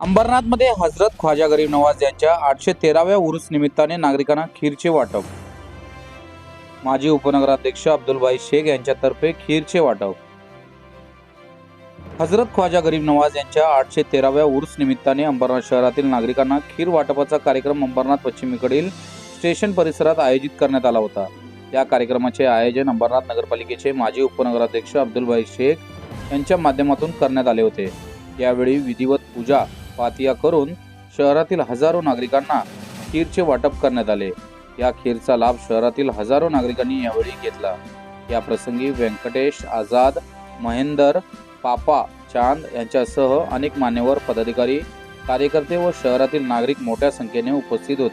अंबरनाथमध्ये हजरत ख्वाजा गरीब नवाज यांच्या आठशे तेराव्या उरुस निमित्ताने नागरिकांना खीरचे वाटप. माजी उपनगराध्यक्ष अब्दुलबाई शेख यांच्यातर्फे खीरचे वाटप. हजरत ख्वाजा गरीब नवाज यांच्या आठशे तेराव्या उर्स निमित्ताने अंबरनाथ शहरातील नागरिकांना खीर वाटपाचा कार्यक्रम अंबरनाथ पश्चिमेकडील स्टेशन परिसरात आयोजित करण्यात आला होता. या कार्यक्रमाचे आयोजन अंबरनाथ नगरपालिकेचे माजी उपनगराध्यक्ष अब्दुलभाई शेख यांच्या माध्यमातून करण्यात आले होते. यावेळी विधिवत पूजा पातिया करून शहरातील हजारो नागरिकांना खीरचे वाटप करण्यात आले. या खीरचा लाभ शहरातील हजारो नागरिकांनी यावेळी घेतला. या प्रसंगी व्यंकटेश आझाद महेंदर पापा चांद यांच्यासह अनेक मान्यवर पदाधिकारी कार्यकर्ते व शहरातील नागरिक मोठ्या संख्येने उपस्थित होते.